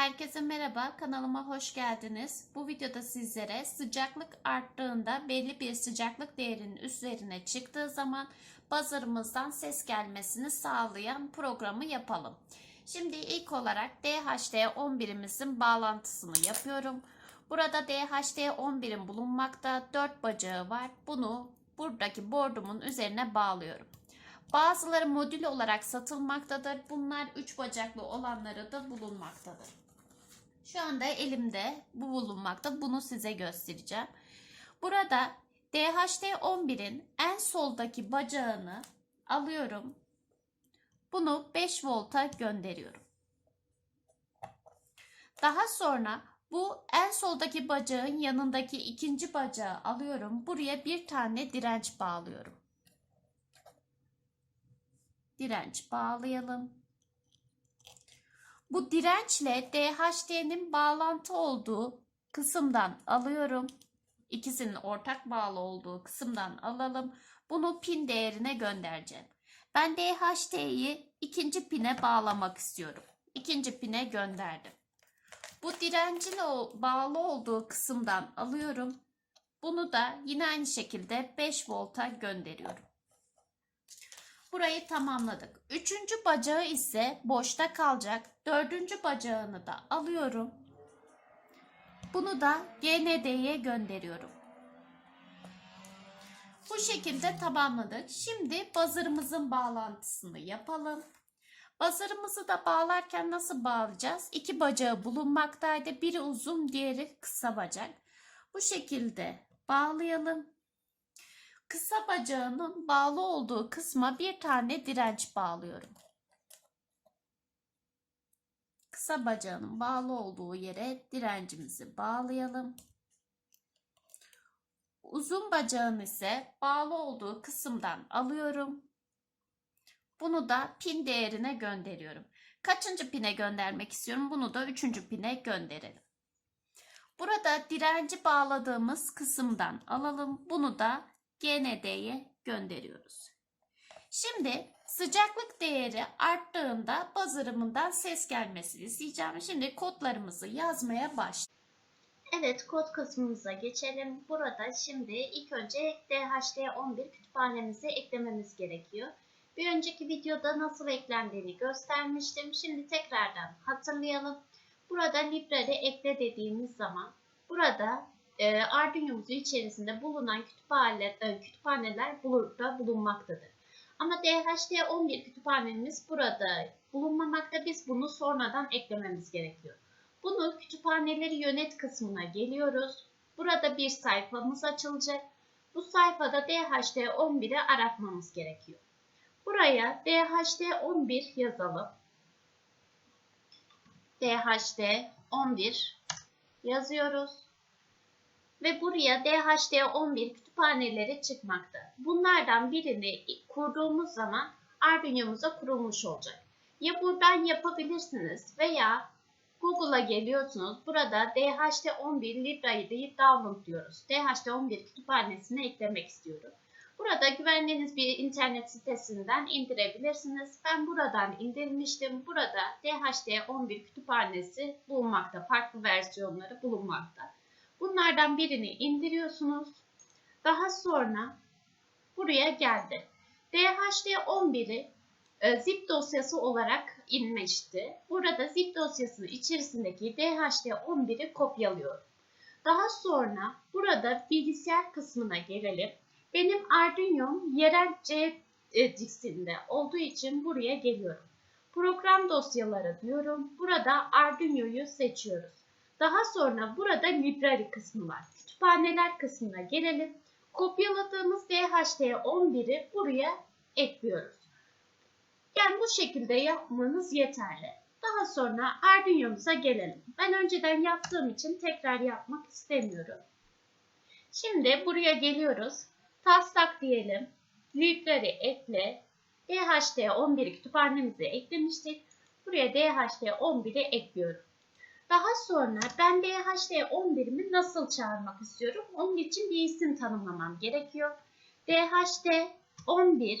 Herkese merhaba, kanalıma hoş geldiniz. Bu videoda sizlere sıcaklık arttığında belli bir sıcaklık değerinin üzerine çıktığı zaman buzzer'ımızdan ses gelmesini sağlayan programı yapalım. Şimdi ilk olarak DHT11'imizin bağlantısını yapıyorum. Burada DHT11'in bulunmakta 4 bacağı var. Bunu buradaki bordumun üzerine bağlıyorum. Bazıları modül olarak satılmaktadır. Bunlar 3 bacaklı olanları da bulunmaktadır. Şu anda elimde bu bulunmakta. Bunu size göstereceğim. Burada DHT11'in en soldaki bacağını alıyorum. Bunu 5 volta gönderiyorum. Daha sonra bu en soldaki bacağın yanındaki ikinci bacağı alıyorum. Buraya bir tane direnç bağlıyorum. Direnç bağlayalım. Bu dirençle DHT'nin bağlantı olduğu kısımdan alıyorum. İkisinin ortak bağlı olduğu kısımdan alalım. Bunu pin değerine göndereceğim. Ben DHT'yi ikinci pine bağlamak istiyorum. İkinci pine gönderdim. Bu direncin bağlı olduğu kısımdan alıyorum. Bunu da yine aynı şekilde 5 volta gönderiyorum. Burayı tamamladık. Üçüncü bacağı ise boşta kalacak. Dördüncü bacağını da alıyorum. Bunu da GND'ye gönderiyorum. Bu şekilde tamamladık. Şimdi buzzer'ımızın bağlantısını yapalım. Buzzer'ımızı da bağlarken nasıl bağlayacağız? İki bacağı bulunmaktaydı. Biri uzun, diğeri kısa bacak. Bu şekilde bağlayalım. Kısa bacağının bağlı olduğu kısma bir tane direnç bağlıyorum. Kısa bacağının bağlı olduğu yere direncimizi bağlayalım. Uzun bacağın ise bağlı olduğu kısımdan alıyorum. Bunu da pin değerine gönderiyorum. Kaçıncı pine göndermek istiyorum? Bunu da üçüncü pine gönderelim. Burada direnci bağladığımız kısımdan alalım. Bunu da GND'ye gönderiyoruz. Şimdi sıcaklık değeri arttığında buzzer'ımından ses gelmesini isteyeceğim. Şimdi kodlarımızı yazmaya başlayalım. Evet kod kısmımıza geçelim. Burada şimdi ilk önce DHT11 kütüphanemizi eklememiz gerekiyor. Bir önceki videoda nasıl eklendiğini göstermiştim. Şimdi tekrardan hatırlayalım. Burada library ekle dediğimiz zaman burada e, Arduino'muzun içerisinde bulunan kütüphane, e, kütüphaneler burada bulunmaktadır. Ama DHT11 kütüphanemiz burada bulunmamakta. Biz bunu sonradan eklememiz gerekiyor. Bunu kütüphaneleri yönet kısmına geliyoruz. Burada bir sayfamız açılacak. Bu sayfada DHT11'i aratmamız gerekiyor. Buraya DHT11 yazalım. DHT11 yazıyoruz. Ve buraya DHT11 kütüphaneleri çıkmakta. Bunlardan birini kurduğumuz zaman Arduino'muza kurulmuş olacak. Ya buradan yapabilirsiniz veya Google'a geliyorsunuz. Burada DHT11 library'yi download diyoruz. DHT11 kütüphanesine eklemek istiyorum. Burada güvendiğiniz bir internet sitesinden indirebilirsiniz. Ben buradan indirmiştim. Burada DHT11 kütüphanesi bulunmakta. Farklı versiyonları bulunmakta. Bunlardan birini indiriyorsunuz. Daha sonra buraya geldi. DHT11'i e, zip dosyası olarak inmişti. Burada zip dosyasının içerisindeki DHT11'i kopyalıyorum. Daha sonra burada bilgisayar kısmına gelelim. Benim Arduino'm yerel C e, diskinde olduğu için buraya geliyorum. Program dosyaları diyorum. Burada Arduino'yu seçiyoruz. Daha sonra burada library kısmı var. Kütüphaneler kısmına gelelim. Kopyaladığımız DHT11'i buraya ekliyoruz. Yani bu şekilde yapmanız yeterli. Daha sonra Arduino'muza gelelim. Ben önceden yaptığım için tekrar yapmak istemiyorum. Şimdi buraya geliyoruz. Taslak diyelim. Library ekle. DHT11 kütüphanemize eklemiştik. Buraya DHT11'i ekliyorum. Daha sonra ben DHT11'imi nasıl çağırmak istiyorum? Onun için bir isim tanımlamam gerekiyor. DHT11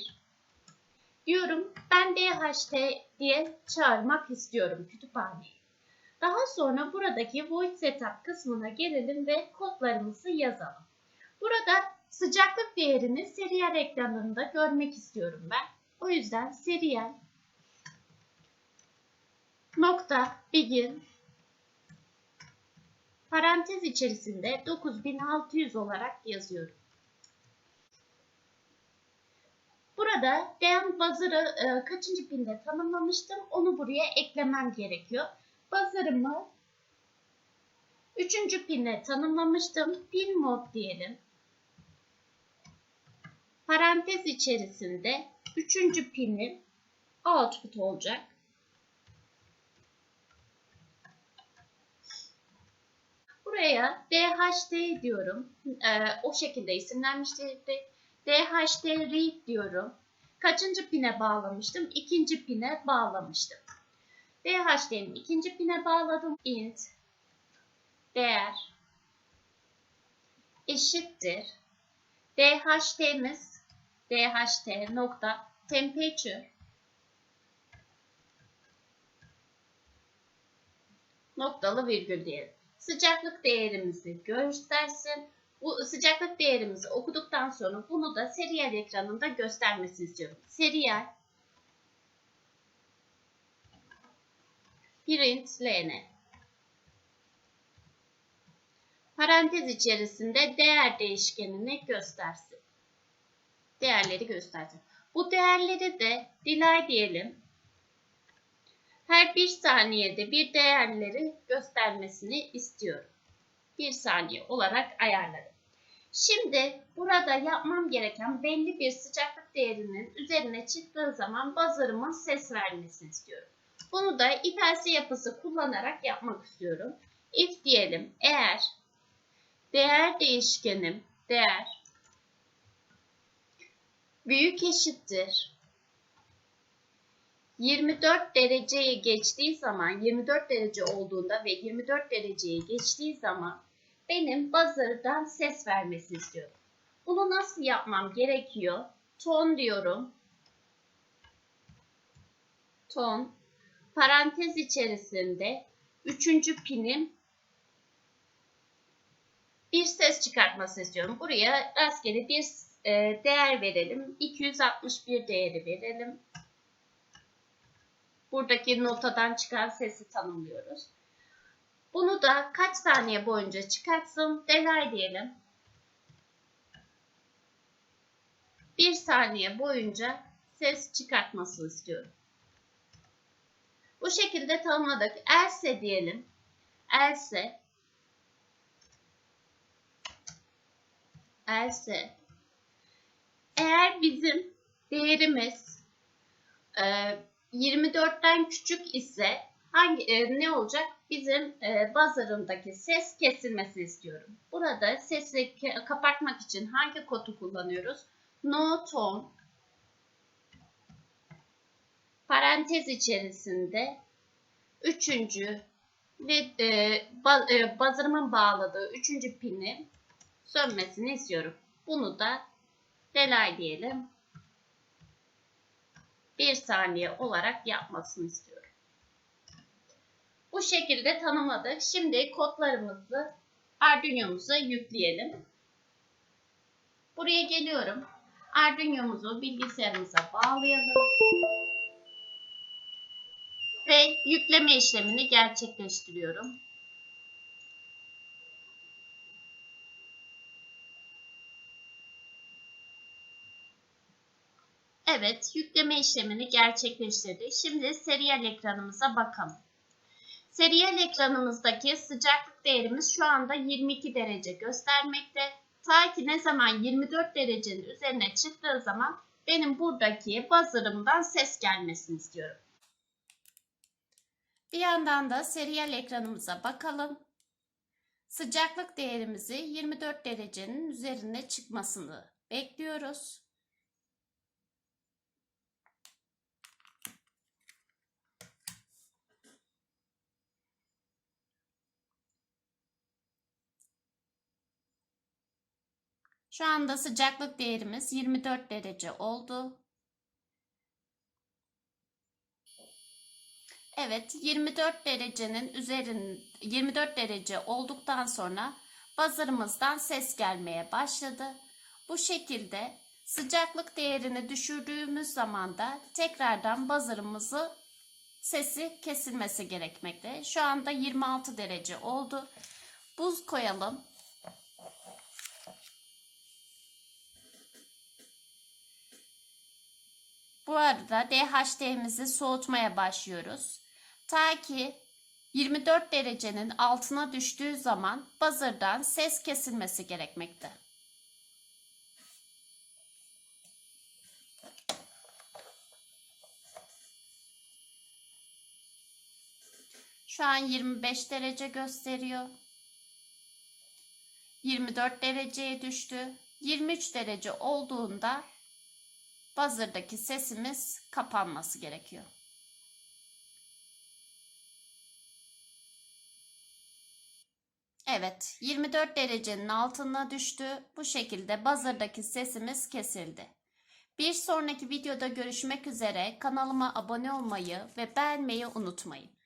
diyorum. Ben DHT diye çağırmak istiyorum kütüphaneyi. Daha sonra buradaki Void Setup kısmına gelelim ve kodlarımızı yazalım. Burada sıcaklık değerini serial ekranında görmek istiyorum ben. O yüzden serial nokta begin parantez içerisinde 9600 olarak yazıyorum. Burada Deyan Buzzer'ı e, kaçıncı pinde tanımlamıştım. Onu buraya eklemem gerekiyor. Buzzer'ımı üçüncü pinde tanımlamıştım. Pin mod diyelim. Parantez içerisinde üçüncü pinin output olacak. Buraya DHT diyorum. Ee, o şekilde isimlenmişti. DHT read diyorum. Kaçıncı pine bağlamıştım? İkinci pine bağlamıştım. DHT'nin ikinci pine bağladım. int değer eşittir. DHT'miz DHT nokta temperature noktalı virgül diyelim. Sıcaklık değerimizi göstersin. Bu sıcaklık değerimizi okuduktan sonra bunu da serial ekranında göstermesini istiyorum. Serial print parantez içerisinde değer değişkenini göstersin. Değerleri göstersin. Bu değerleri de delay diyelim. Her bir saniyede bir değerleri göstermesini istiyorum. Bir saniye olarak ayarladım. Şimdi burada yapmam gereken belli bir sıcaklık değerinin üzerine çıktığı zaman buzzer'ımın ses vermesini istiyorum. Bunu da if else yapısı kullanarak yapmak istiyorum. If diyelim eğer değer değişkenim değer büyük eşittir 24 dereceyi geçtiği zaman 24 derece olduğunda ve 24 dereceyi geçtiği zaman benim buzzer'dan ses vermesi istiyorum. Bunu nasıl yapmam gerekiyor? Ton diyorum. Ton parantez içerisinde üçüncü pinim bir ses çıkartması istiyorum. Buraya rastgele bir e, değer verelim. 261 değeri verelim. Buradaki notadan çıkan sesi tanımlıyoruz. Bunu da kaç saniye boyunca çıkartsın? Delay diyelim. Bir saniye boyunca ses çıkartmasını istiyorum. Bu şekilde tanımladık. Else diyelim. Else else eğer bizim değerimiz 24'ten küçük ise hangi e, ne olacak? Bizim e, buzzer'ımdaki ses kesilmesi istiyorum. Burada sesi kapatmak için hangi kodu kullanıyoruz? No tone parantez içerisinde üçüncü ve e, ba, e, buzzer'ımın bağladığı üçüncü pini sönmesini istiyorum. Bunu da delay diyelim. Bir saniye olarak yapmasını istiyorum. Bu şekilde tanımladık. Şimdi kodlarımızı Arduino'muza yükleyelim. Buraya geliyorum. Arduino'muzu bilgisayarımıza bağlayalım. Ve yükleme işlemini gerçekleştiriyorum. Evet, yükleme işlemini gerçekleştirdi. Şimdi serial ekranımıza bakalım. Serial ekranımızdaki sıcaklık değerimiz şu anda 22 derece göstermekte. Ta ki ne zaman 24 derecenin üzerine çıktığı zaman benim buradaki buzzer'ımdan ses gelmesini istiyorum. Bir yandan da serial ekranımıza bakalım. Sıcaklık değerimizi 24 derecenin üzerine çıkmasını bekliyoruz. Şu anda sıcaklık değerimiz 24 derece oldu. Evet 24 derecenin üzerin 24 derece olduktan sonra buzzer'ımızdan ses gelmeye başladı. Bu şekilde sıcaklık değerini düşürdüğümüz zaman da tekrardan buzzer'ımızı sesi kesilmesi gerekmekte. Şu anda 26 derece oldu. Buz koyalım. Bu arada DHT'mizi soğutmaya başlıyoruz. Ta ki 24 derecenin altına düştüğü zaman buzzer'dan ses kesilmesi gerekmekte. Şu an 25 derece gösteriyor. 24 dereceye düştü. 23 derece olduğunda buzzer'daki sesimiz kapanması gerekiyor. Evet, 24 derecenin altına düştü. Bu şekilde buzzer'daki sesimiz kesildi. Bir sonraki videoda görüşmek üzere. Kanalıma abone olmayı ve beğenmeyi unutmayın.